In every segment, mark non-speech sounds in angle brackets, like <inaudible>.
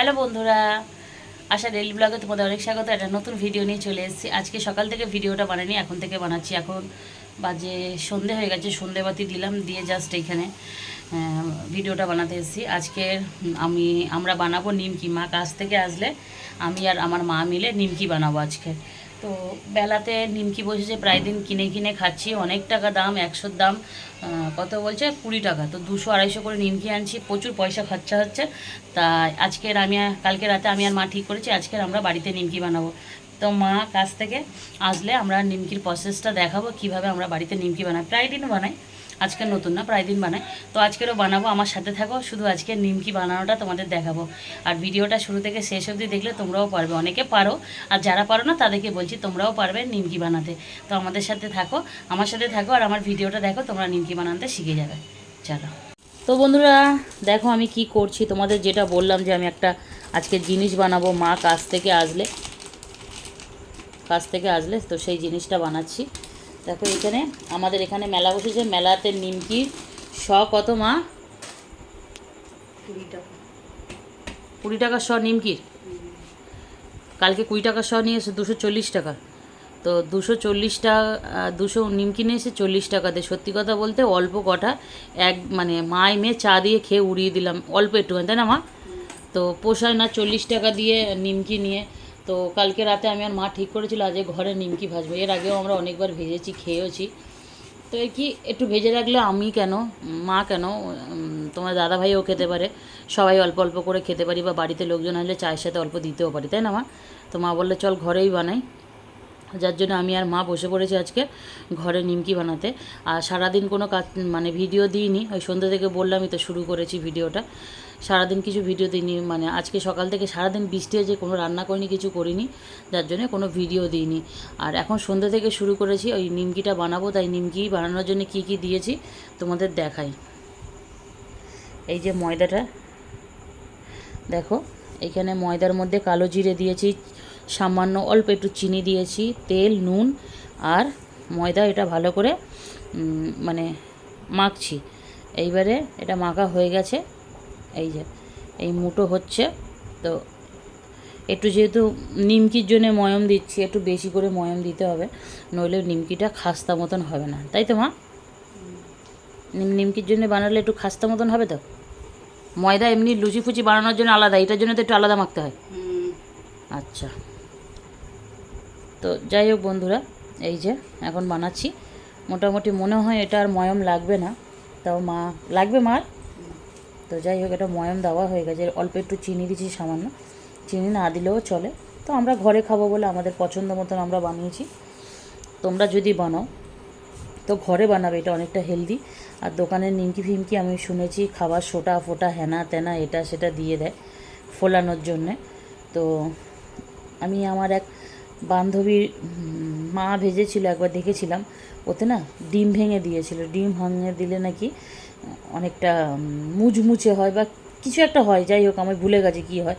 Hello বন্ধুরা, আশা daily ব্লগে তোমাদের অনেক স্বাগত। একটা নতুন ভিডিও নিয়ে চলে এসেছি। আজকে সকাল থেকে ভিডিওটা বানাইনি, এখন থেকে বানাচ্ছি। এখন বাজে সন্ধে হয়ে গেছে সন্ধেবাতি দিলাম, দিয়ে জাস্ট এখানে ভিডিওটা বানাতে এসেছি। আজকে আমি, আমরা বানাবো নিমকি। মা কাছ থেকে আসলে আমি আর আমার মা মিলে নিমকি বানাবো আজকে। তো বেলাতে নিমকি বসেছে, প্রায় দিন কিনে কিনে খাচ্ছি, অনেক টাকা দাম, একশোর দাম কত বলছে? কুড়ি টাকা। তো দুশো আড়াইশো করে নিমকি আনছি, প্রচুর পয়সা খরচা হচ্ছে। তা আজকের আমি কালকে রাতে আমি আর মা ঠিক করেছি আজকের আমরা বাড়িতে নিমকি বানাবো। তো মা কাছ থেকে আসলে আমরা নিমকির প্রসেসটা দেখাবো, কীভাবে আমরা বাড়িতে নিমকি বানাই। প্রায় দিনও বানাই। আজকে নতুন না, প্রায় দিন বানাই তো আজকেরও বানাবো, আমার সাথে থাকো, শুধু আজকে নিমকি বানানোটা তোমাদের দেখাবো। আর ভিডিওটা শুরু থেকে শেষ অবধি দেখলে তোমরাও পারবে, অনেকে পারো। আর যারা পারো না, তাদেরকে বলছি তোমরাও পারবে নিমকি বানাতে। তো আমাদের সাথে থাকো, আমার সাথে থাকো, আর আমার ভিডিওটা দেখো, তোমরা নিমকি বানাতে শিখে যাবে। চলো। তো বন্ধুরা, দেখো আমি কি করছি, তোমাদের যেটা বললাম যে আমি একটা আজকে জিনিস বানাবো, মা কাছ থেকে আসলে কাছ থেকে আসলে তো সেই জিনিসটা বানাচ্ছি। দেখো এখানে আমাদের এখানে মেলা বসেছে মেলাতে নিমকি শ কত মা? কুড়ি টাকা। শ নিমকির কালকে কুড়ি টাকা শ নিয়ে এসে দুশো চল্লিশ টাকা। তো দুশো চল্লিশ টাকা দুশো নিমকি নিয়ে এসে চল্লিশ টাকাতে সত্যি কথা বলতে অল্প কটা এক মানে মায় মেয়ে চা দিয়ে খেয়ে উড়িয়ে দিলাম অল্প একটুখানি তাই না মা? তো পোষায় না চল্লিশ টাকা দিয়ে নিমকি নিয়ে। তো কালকে রাতে আমি আর মা ঠিক করেছিল আজ ঘরে নিমকি ভাজবো। এর আগেও আমরা অনেকবার ভেজেছি, খেয়েওছি। তো কি, একটু ভেজে রাখলে আমি কেন, মা কেন তোমার দাদা ভাইও খেতে পারে। সবাই অল্প অল্প করে খেতে পারি বা বাড়িতে লোকজন আসলে চায়ের সাথে অল্প দিতেও পারি, তাই না মা? তো মা বললে, চল ঘরেই বানাই। যার জন্য আমি আর মা বসে পড়েছি আজকে ঘরে নিমকি বানাতে। আর সারাদিন কোনো কাজ মানে ভিডিও দিইনি। ওই সন্ধ্যে থেকে বললামই তো শুরু করেছি ভিডিওটা। সারাদিন কিছু ভিডিও দিইনি মানে আজকে সকাল থেকে সারাদিন বৃষ্টি হয়েছে, কোনো রান্না করিনি, কিছু করিনি, যার জন্য কোনো ভিডিও দিইনি। আর এখন সন্ধ্যে থেকে শুরু করেছি, ওই নিমকিটা বানাবো, তাই নিমকি বানানোর জন্য কি কি দিয়েছি তোমাদের দেখাই। এই যে ময়দাটা, দেখো, এখানে ময়দার মধ্যে কালো জিরে দিয়েছি, সামান্য অল্প একটু চিনি দিয়েছি, তেল, নুন, আর ময়দা এটা ভালো করে মানে মাখছি। এইবারে এটা মাখা হয়ে গেছে। এই যে এই মুটো হচ্ছে। তো একটু যেহেতু নিমকির জন্য ময়ম দিচ্ছি একটু বেশি করে ময়ম দিতে হবে নইলে নিমকিটা খাস্তা মতন হবে না। তাই তো মা? নিম নিমকির জন্য বানালে একটু খাস্তা মতন হবে তো? ময়দা এমনি লুচি ফুচি বানানোর জন্য আলাদা এটার জন্য তো একটু আলাদা মাখতে হয়। আচ্ছা। তো যাই হোক বন্ধুরা এই যে এখন বানাচ্ছি। মোটামুটি মনে হয় এটা আর ময়ম লাগবে না তাও মা লাগবে মার? তো যাই হোক, এটা ময়ম দেওয়া হয়ে গেছে। অল্প একটু চিনি দিচ্ছি সামান্য। চিনি না দিলেও চলে। তো আমরা ঘরে খাব বলে আমাদের পছন্দ মতন আমরা বানিয়েছি। তোমরা যদি বানাও, তো ঘরে বানাবে, এটা অনেকটা হেলদি। আর দোকানের নিমকি ফিমকি আমি শুনেছি, খাবার সোটা ফোটা হেনা তেনা এটা সেটা দিয়ে দেয় ফোলানোর জন্যে। তো আমি আমার এক বান্ধবীর মা ভেজেছিল, একবার দেখেছিলাম। ওতে না ডিম ভেঙে দিয়েছিল। ডিম ভাঙে দিলে নাকি অনেকটা মুচমুচে হয় বা কিছু একটা হয়, যাই হোক, আমি ভুলে গেছি কী হয়।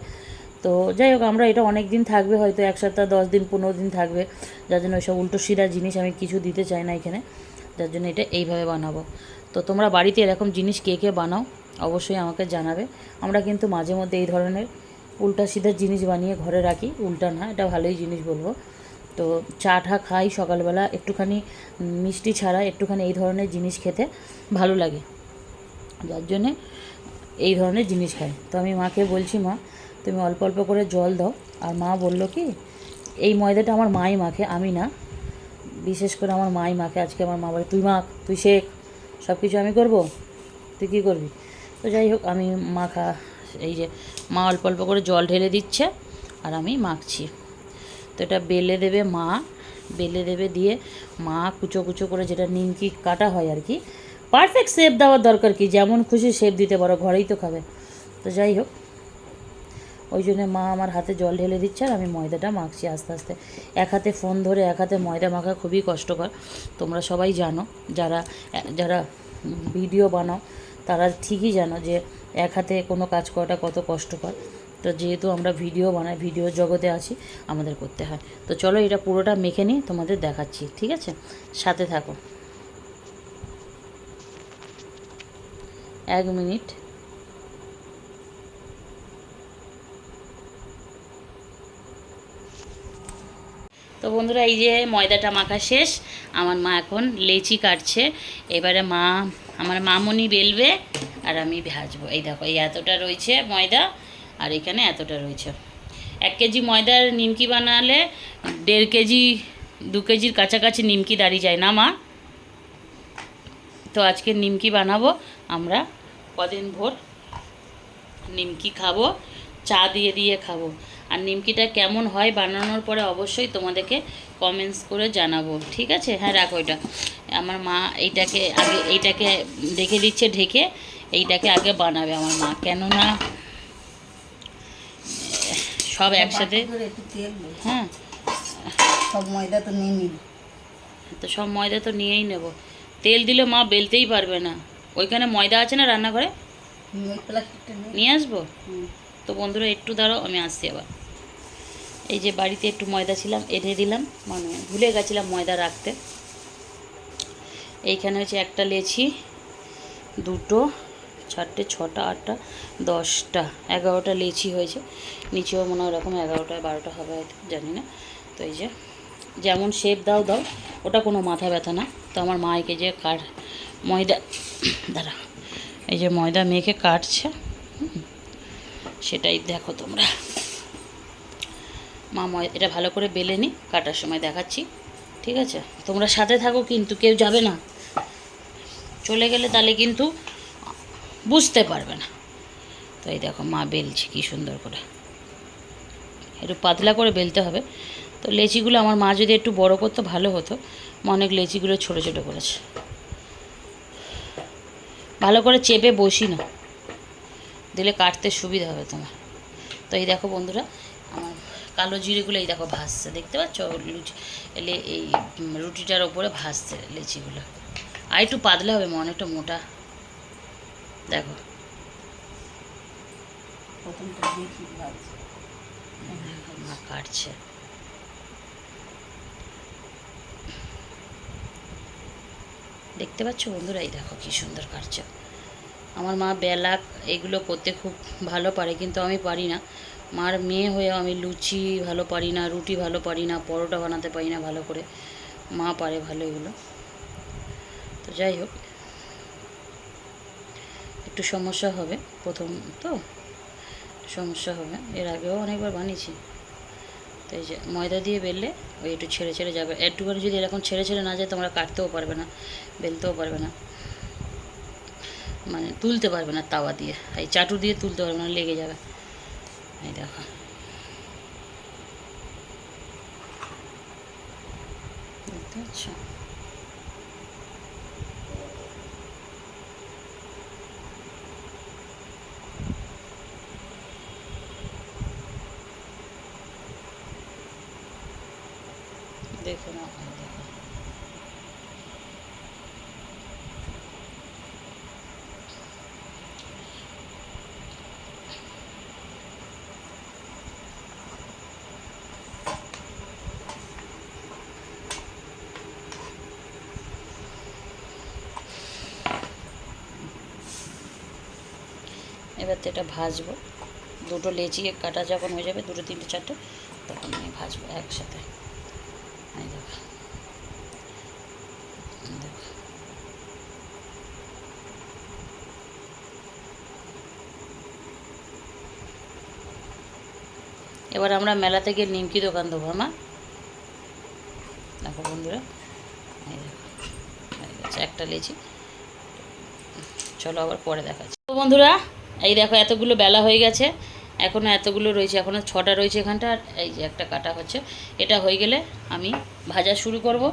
তো যাই হোক, আমরা এটা অনেক দিন থাকবে, হয়তো এক সপ্তাহ, দশ দিন, পনেরো দিন থাকবে। যার জন্য ওইসব উল্টো সিধা জিনিস আমি কিছু দিতে চাই না এখানে। যার জন্য এটা এইভাবে বানাবো। তো তোমরা বাড়িতে এরকম জিনিস কে কে বানাও, অবশ্যই আমাকে জানাবে। আমরা কিন্তু মাঝে মধ্যে এই ধরনের উল্টা সিধা জিনিস বানিয়ে ঘরে রাখি। উল্টা না, এটা ভালোই জিনিস বলব। তো চা টা খাই সকালবেলা, একটুখানি মিষ্টি ছাড়া, একটুখানি এই ধরনের জিনিস খেতে ভালো লাগে। যার জন্যে এই ধরনের জিনিস খায়। তো আমি মাকে বলছি, মা, তুমি অল্প অল্প করে জল দাও। আর মা বলল কি, এই ময়দাটা আমার মাই মাখে, আমি না। বিশেষ করে আমার মাই মাখে, আজকে আমার মা বলে, তুই মাখ, তুই শেখ সব কিছু আমি করব, তুই কী করবি? তো যাই হোক, আমি মাখা এই যে মা অল্প অল্প করে জল ঢেলে দিচ্ছে, আর আমি মাখছি। তো এটা বেলে দেবে মা, বেলে দেবে দিয়ে মা কুচো কুচো করে যেটা নিমকি কাটা হয় আর কি পারফেক্ট শেপ দেওয়ার দরকার কি? যেমন খুশি শেপ দিতে পারো, ঘরেই তো খাবে। তো যাই হোক, ওই জন্য মা আমার হাতে জল ঢেলে দিচ্ছে আর আমি ময়দাটা মাখছি আস্তে আস্তে। এক হাতে ফোন ধরে, এক হাতে ময়দা মাখা খুবই কষ্টকর। তোমরা সবাই জানো, যারা যারা ভিডিও বানাও, তারা ঠিকই জানো যে এক হাতে কোনো কাজ করাটা কত কষ্টকর। তো যেহেতু আমরা ভিডিও বানাই ভিডিও জগতে আছি, আমাদের করতে হয়। তো চলো এটা পুরোটা মেখে নিই তোমাদের দেখাচ্ছি, ঠিক আছে? সাথে থাকো। এক মিনিট। তো বন্ধুরা, এই যে ময়দাটা মাখা শেষ, আমার মা এখন লেচি কাটছে। এবারে মা, আমার মামনি বেলবে আর আমি ভাজবো। এই দেখো, এই এতটা রয়েছে ময়দা আর এখানে এতটা রয়েছে। এক কেজি ময়দার নিমকি বানালে দেড় কেজি, দু কেজির কাছাকাছি নিমকি দাঁড়িয়ে যায় না মা? তো আজকে নিমকি বানাবো আমরা। কদিন ভোর নিমকি খাব চা দিয়ে দিয়ে খাব। আর নিমকিটা কেমন হয় বানানোর পরে অবশ্যই তোমাদেরকে কমেন্টস করে জানাব। ঠিক আছে? হ্যাঁ রাখো এটা। আমার মা এইটাকে আগে এইটাকে রেখে দিচ্ছে ঢেকে এইটাকে আগে বানাবে আমার মা। কেননা সব একসাথে। হ্যাঁ। সব ময়দা তো নিয়ে নিল তো সব ময়দা তো নিয়েই নেব। তেল দিলে মা বেলতেই পারবে না। ওইখানে ময়দা আছে না রান্নাঘরে? নিয়ে আসব? তো বন্ধুরা একটু দাঁড়াও আমি আসছি আবার। এই যে বাড়িতে একটু ময়দা ছিলাম এনে দিলাম। মানে ভুলে গেছিলাম ময়দা রাখতে। এইখানে হচ্ছে একটা লেছি দুটো চারটে ছটা আটটা দশটা এগারোটা লেচি হয়েছে। নিচেও মনে হয় ওরকম এগারোটা বারোটা হবে হয়তো জানি না। তো এই যে যেমন শেপ দাও দাও ওটা কোনো মাথা ব্যথা না। তো আমার মাইকে যে কাট ময়দা, দাঁড়া, এই যে ময়দা মেখে কাটছে সেটাই দেখো তোমরা। মা ময়- এটা ভালো করে বেলে নি, কাটার সময় দেখাচ্ছি, ঠিক আছে? তোমরা সাথে থাকো কিন্তু, কেউ যাবে না। চলে গেলে তাহলে কিন্তু বুঝতে পারবে না। তো এই দেখো মা বেলছে কি সুন্দর করে। একটু পাতলা করে বেলতে হবে। তো লেচিগুলো আমার মা যদি একটু বড় করতো, ভালো হতো। মা অনেক লেচিগুলো ছোটো ছোটো করেছে। ভালো করে চেপে বসি না। দিলে কাটতে সুবিধা হবে তোমার। তো এই দেখো বন্ধুরা আমার কালো জিরেগুলো এই দেখো ভাসছে দেখতে পাচ্ছ? লুচি এলে এই রুটিটার ওপরে ভাসছে লেচিগুলো। আর একটু পাতলা হবে মা অনেকটা মোটা। দেখো। প্রথমটা দেখি মা কাটছে। দেখতে পাচ্ছ বন্ধুরা? এই দেখো কি সুন্দর কাটছে আমার মা বেলা এগুলো করতে খুব ভালো পারে, কিন্তু আমি পারি না। মার মেয়ে হয়ে আমি লুচি ভালো পারি না, রুটি ভালো পারি না, পরোটা বানাতে পারি না ভালো করে। মা পারে ভালো এগুলো। তো যাই হোক, একটু সমস্যা হবে প্রথম তো। সমস্যা হবে। এর আগেও অনেকবার বানিয়েছি। তো এই যে ময়দা দিয়ে বেললে ওই একটু ছেড়ে ছেড়ে যাবে। একটুখানি যদি এরকম ছেড়ে ছেড়ে না যায়, তোমরা কাটতেও পারবে না, বেলতেও পারবে না। মানে তুলতে পারবে না তাওয়া দিয়ে, এই চাটু দিয়ে তুলতে পারবে না, লেগে যাবে। এই দেখো। পাচ্ছ? দেখে নাও। এবার তো এটা ভাজবো। দুটো লেচি কাটা যখন হয়ে যাবে, দুটো, তিনটে, চারটে, তখন আমি ভাজবো একসাথে এই দেখো এই দেখো এবার আমরা মেলা থেকে নিমকি দোকান দেবো আমার দেখো বন্ধুরা, এই দেখো হয়ে গেছে একটা লেচি। চলো আবার পরে দেখাচ্ছি। তো বন্ধুরা, এই দেখো এতগুলো বেলা হয়ে গেছে এখনও এতগুলো রয়েছে এখনও ছটা রয়েছে এখানটা, আর এই যে একটা কাটা হচ্ছে। এটা হয়ে গেলে আমি ভাজা শুরু করব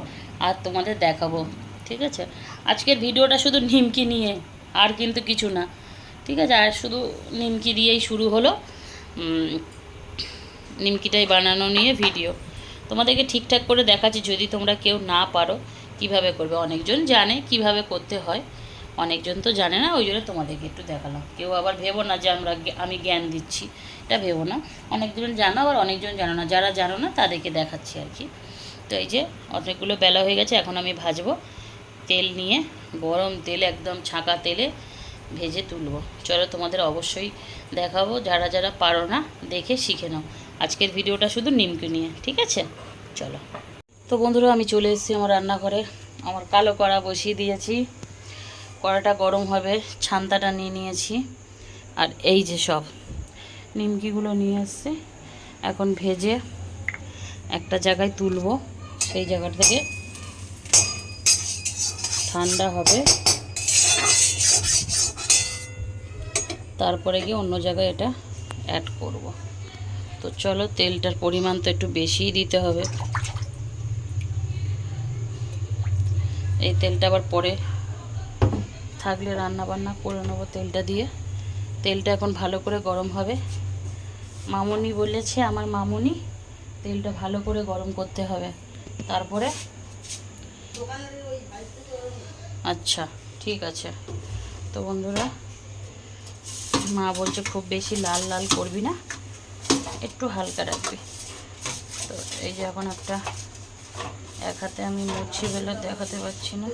আর তোমাদের দেখাবো, ঠিক আছে? আজকের ভিডিওটা শুধু নিমকি নিয়ে, আর কিন্তু কিছু না, ঠিক আছে? আর শুধু নিমকি দিয়েই শুরু হলো। নিমকিটাই বানানো নিয়ে ভিডিও তোমাদেরকে ঠিকঠাক করে দেখাচ্ছি, যদি তোমরা কেউ না পারো, কীভাবে করবে? অনেকজন জানে কীভাবে করতে হয়, অনেকজন তো জানে না, ওই জন্য তোমাদেরকে একটু দেখালাম। কেউ আবার ভেবো না যে আমরা আমি জ্ঞান দিচ্ছি, এটা ভেবো না। অনেকজন জানো, আবার অনেকজন জানো না। যারা জানো না, তাদেরকে দেখাচ্ছি আর কি। তো এই যে, অনেকগুলো বেলা হয়ে গেছে, এখন আমি ভাজবো। তেল নিয়ে, গরম তেল, একদম ছাঁকা তেলে ভেজে তুলবো। চলো তোমাদের অবশ্যই দেখাবো। যারা যারা পারো না, দেখে শিখে নাও। আজকের ভিডিওটা শুধু নিমকি নিয়ে, ঠিক আছে? চলো। তো বন্ধুরা, আমি চলে এসেছি আমার রান্নাঘরে। আমার কালো কড়া বসিয়ে দিয়েছি। কড়াটা গরম হবে, ছান্তাটা নিয়ে নিয়েছি। আর এই যে সব নিমকিগুলো নিয়ে এসছি, এখন ভেজে একটা জায়গায় তুলবো। সেই জায়গা থেকে ঠান্ডা হবে। তারপরে গিয়ে অন্য জায়গায় এটা অ্যাড করব। তো চলো তেলটার পরিমাণ তো একটু বেশিই দিতে হবে। এই তেলটা আবার পরে থাকলে রান্না বান্না করে নেব তেলটা দিয়ে। তেলটা এখন ভালো করে গরম হবে। মামুনি বলেছে, আমার মামুনি তেলটা ভালো করে গরম করতে হবে। তারপরে? আচ্ছা ঠিক আছে। তো বন্ধুরা, মা বলছে খুব বেশি লাল লাল করবি না। একটু হালকা রাখবি। তো এই যে এখন একটা এক হাতে আমি মুছি বেলে দেখাতে পারছি না।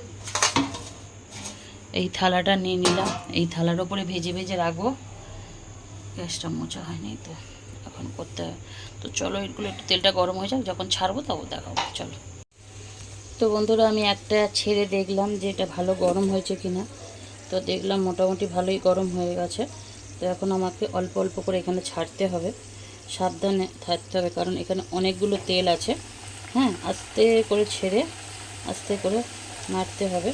এই থালাটা নিয়ে নিলাম। এই থালার ওপরে ভেজে ভেজে রাখব। গ্যাসটা মোচা হয়নি তো এখন করতে হবে। তো চলো এগুলো একটু তেলটা গরম হয়ে যাক, যখন ছাড়বো তখন দেখাবো। চলো। তো বন্ধুরা, আমি একটা ছেড়ে দেখলাম যে এটা ভালো গরম হয়েছে কিনা। তো দেখলাম মোটামুটি ভালোই গরম হয়ে গেছে। তো এখন আমাকে অল্প অল্প করে এখানে ছাড়তে হবে। সাবধানে থাকতে হবে, কারণ এখানে অনেকগুলো তেল আছে। হ্যাঁ আস্তে করে ছেড়ে, আস্তে করে মারতে হবে।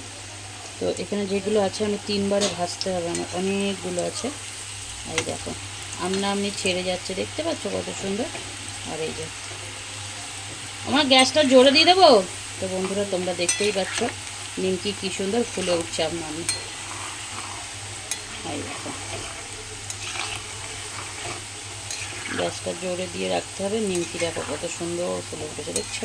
তো এখানে যেগুলো আছে আমি তিনবারে ভাজতে হবে, আমার অনেকগুলো আছে। এই দেখো আমনা আমনি ছেড়ে যাচ্ছে, দেখতে পাচ্ছ কত সুন্দর? আর এই যে, আমার গ্যাসটা জোরে দিয়ে দেবো? তো বন্ধুরা, তোমরা দেখতেই পাচ্ছ, নিমকি কী সুন্দর ফুলে উঠছে আমনা আমনি এই দেখো গ্যাসটা জোরে দিয়ে রাখতে হবে। নিমকি দেখো কত সুন্দর ফুলে উঠেছে, দেখছ?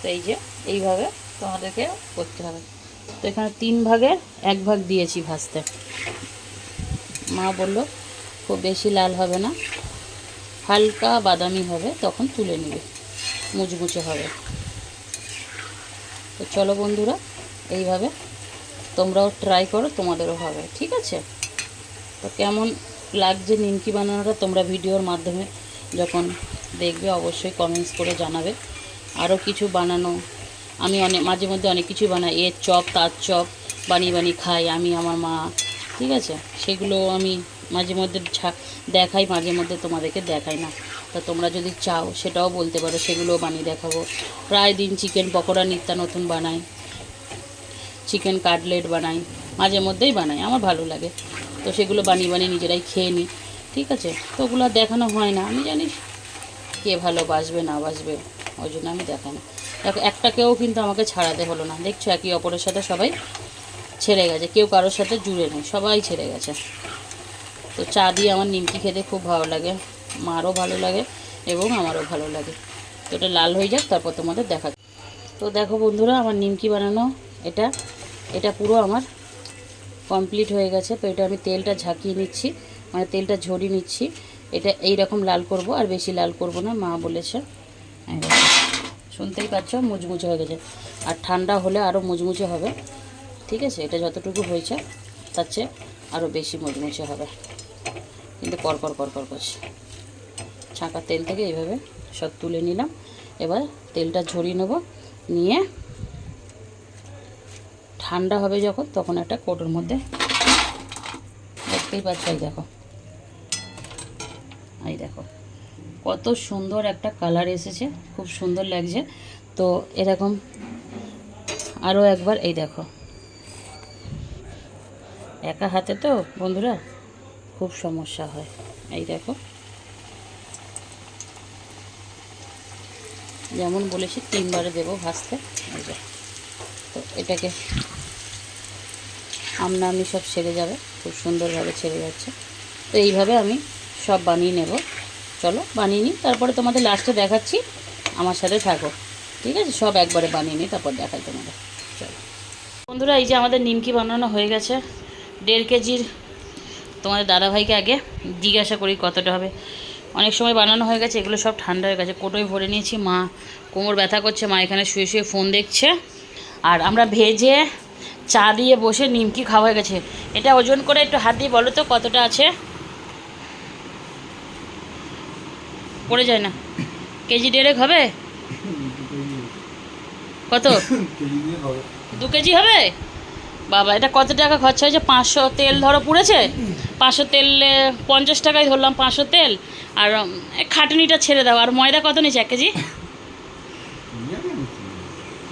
তো এই যে, এইভাবে তোমাদেরকে করতে হবে। তো এখানে তিন ভাগের এক ভাগ দিয়েছি ভাজতে। মা বলল, খুব বেশি লাল হবে না। হালকা বাদামি হবে, তখন তুলে নেবে। মুচমুচে হবে। তো চলো বন্ধুরা, এইভাবে তোমরাও ট্রাই করো, তোমাদেরও হবে, ঠিক আছে? তো কেমন লাগছে নিমকি বানানোটা তোমরা ভিডিওর মাধ্যমে যখন দেখবে অবশ্যই কমেন্টস করে জানাবে। আরও কিছু বানানো, আমি অনেক, মাঝে মধ্যে অনেক কিছু বানাই, এর চপ, তার চপ, বানিয়ে বানিয়ে খাই আমি, আমার মা, ঠিক আছে? সেগুলো আমি মাঝে মধ্যে দেখাই, মাঝে মধ্যে তোমাদেরকে দেখাই না। তা তোমরা যদি চাও, সেটাও বলতে পারো, সেগুলোও বানিয়ে দেখাবো। প্রায় দিন চিকেন পকোড়া নিত্য নতুন বানাই, চিকেন কাটলেট বানাই, মাঝে মধ্যেই বানাই, আমার ভালো লাগে। তো সেগুলো বানিয়ে বানিয়ে নিজেরাই খেয়ে নিই, ঠিক আছে? তো ওগুলো দেখানো হয় না, আমি জানি কে ভালো বাসবে, না বাসবে, ওই জন্য আমি দেখাই না। দেখো, একটাকেও কিন্তু আমাকে ছাড়াতে হলো না। দেখছ একই অপরের সাথে সবাই ছেড়ে গেছে, কেউ কারোর সাথে জুড়ে নেই, সবাই ছেড়ে গেছে। তো চা দিয়ে আমার নিমকি খেতে খুব ভালো লাগে। মারও ভালো লাগে এবং আমারও ভালো লাগে। তো এটা লাল হয়ে যাক, তারপর তোমাদের দেখা তো দেখো বন্ধুরা, আমার নিমকি বানানো এটা এটা পুরো আমার কমপ্লিট হয়ে গেছে। তো এটা আমি তেলটা ঝাঁকিয়ে নিচ্ছি মানে তেলটা ঝরিয়ে নিচ্ছি। এটা এই রকম লাল করব, আর বেশি লাল করব না, মা বলেছে। শুনতেই পাচ্ছ, মুচমুচে হয়ে গেছে। আর ঠান্ডা হলে আরও মুচমুচে হবে। ঠিক আছে, এটা যতটুকু হয়েছে, তার চেয়ে আরও বেশি মুচমুচে হবে। কিন্তু করকর করকর করছে ছাঁকা তেল থেকে এইভাবে সব তুলে নিলাম। এবার তেলটা ঝরিয়ে নেব। নিয়ে ঠান্ডা হবে যখন, তখন একটা কোটোর মধ্যে দেখতেই পাচ্ছ, এই দেখো। এই দেখো, কত সুন্দর একটা কালার এসেছে, খুব সুন্দর লাগছে। তো এরকম আরও একবার, এই দেখো। একা হাতে তো, বন্ধুরা, খুব সমস্যা হয়। এই দেখো। যেমন বলেছি, তিনবারে দেবো ভাজতে। তো এটাকে আমনা আমি সব ছেড়ে যাবে, খুব সুন্দরভাবে ছেড়ে যাচ্ছে। তো এইভাবে আমি সব বানিয়ে নেব। চলো, বানিয়ে নিই। তারপরে তোমাদের লাস্টে দেখাচ্ছি আমার সাথে থাকো। ঠিক আছে? সব একবারে বানিয়ে নিই তারপর দেখাই তোমাদের। চলো। বন্ধুরা, এই যে আমাদের নিমকি বানানো হয়ে গেছে। দেড় কেজির। তোমাদের দাদাভাইকে আগে জিজ্ঞাসা করি কতটা হবে। অনেক সময় বানানো হয়ে গেছে এগুলো সব ঠান্ডা হয়ে গেছে। কোটোয় ভরে নিয়েছি মা কোমর ব্যথা করছে মা এখানে শুয়ে শুয়ে ফোন দেখছে। আর আমরা ভেজে চা দিয়ে বসে নিমকি খাওয়া হয়ে গেছে। এটা ওজন করে একটু হাত দিয়ে বলো তো কতটা আছে? পড়ে যায় না। কেজি ডেড়েক হবে? <laughs> কত? দু কেজি হবে? বাবা, এটা কত টাকা খরচা হয়েছে? পাঁচশো তেল ধরো পুড়েছে। পাঁচশো তেলে পঞ্চাশ টাকায় ধরলাম পাঁচশো তেল। আর খাটুনিটা ছেড়ে দাও। আর ময়দা কত নিয়েছে? এক কেজি?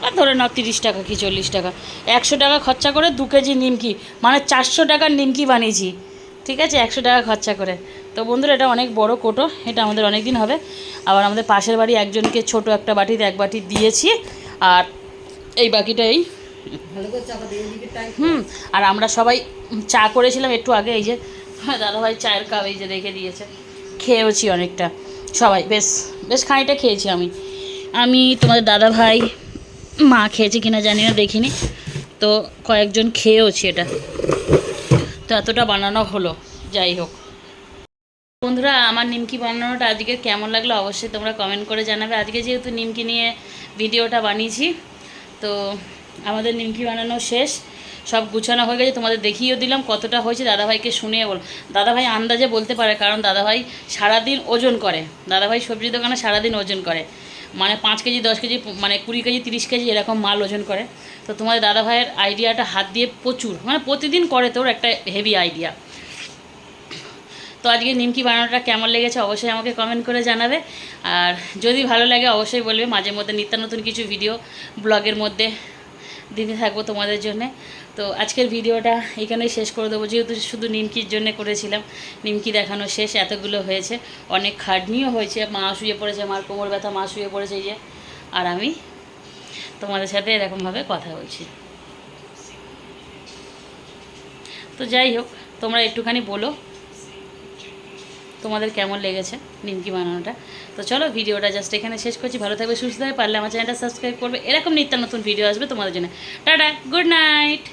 আর ধরে নাও, তিরিশ টাকা কি চল্লিশ টাকা। একশো টাকা খরচা করে দু কেজি নিমকি। মানে চারশো টাকার নিমকি বানিয়েছি। ঠিক আছে? একশো টাকা খরচা করে। তো বন্ধুরা, এটা অনেক বড় কোটো। এটা আমাদের অনেক দিন হবে। আবার আমাদের পাশের বাড়ি একজনকে ছোট একটা বাটিতে এক বাটি দিয়েছি। আর এই বাকিটা এই হুম, আর আমরা সবাই চা করেছিলাম একটু আগে, এই যে, দাদাভাই চায়ের কাপ এই যে রেখে দিয়েছে। খেয়েওছি অনেকটা, সবাই, বেশ বেশ খানিকটা খেয়েছি আমি। আমি, তোমাদের দাদাভাই, মা খেয়েছে কিনা জানি না, দেখিনি। তো কয়েকজন খেয়েওছি এটা। তো এতটা বানানো হলো, যাই হোক। বন্ধুরা, আমার নিমকি বানানোটা আজকে কেমন লাগল অবশ্যই তোমরা কমেন্ট করে জানাবে। আজকে যেহেতু নিমকি নিয়ে ভিডিওটা বানিয়েছি, তো আমাদের নিমকি বানানো শেষ। সব গুছানো হয়ে গেছে, তোমাদের দেখিয়েও দিলাম কতটা হয়েছে। দাদাভাইকে শুনিয়ে বল। দাদাভাই আন্দাজে বলতে পারে, কারণ দাদাভাই সারাদিন ওজন করে। দাদাভাই সবজি দোকানে সারাদিন ওজন করে। মানে পাঁচ কেজি, দশ কেজি মানে কুড়ি কেজি, তিরিশ কেজি এরকম মাল ওজন করে। তো তোমাদের দাদাভাইয়ের আইডিয়াটা হাত দিয়ে প্রচুর। মানে প্রতিদিন করে তোর একটা হেভি আইডিয়া তো আজকে নিমকি বানানোটা কেমন লেগেছে অবশ্যই আমাকে কমেন্ট করে জানাবে। আর যদি ভালো লাগে অবশ্যই বলবে। মাঝে মধ্যে নিত্য নতুন কিছু ভিডিও ব্লগের মধ্যে দিতে থাকব তোমাদের জন্যে। তো আজকের ভিডিওটা এখানেই শেষ করে দেবো। যেহেতু শুধু নিমকির জন্য করেছিলাম, নিমকি দেখানো শেষ, এতগুলো হয়েছে। অনেক খাটনিও হয়েছে। মা শুয়ে পড়েছে, মার কোমর ব্যথা, মা শুয়ে পড়েছে যে। আর আমি তোমাদের সাথে এরকমভাবে কথা বলছি। তো যাই হোক, তোমরা একটুখানি বলো তোমাদের কেমন লেগেছে নিমকি বানানোটা? তো চলো ভিডিওটা জাস্ট এখানে শেষ করছি। ভালো থাকবে, সুস্থ থাকবে, পারলে আমার চ্যানেলটা সাবস্ক্রাইব করবে। এরকম নিত্য নতুন ভিডিও আসবে তোমাদের জন্য। Tata good night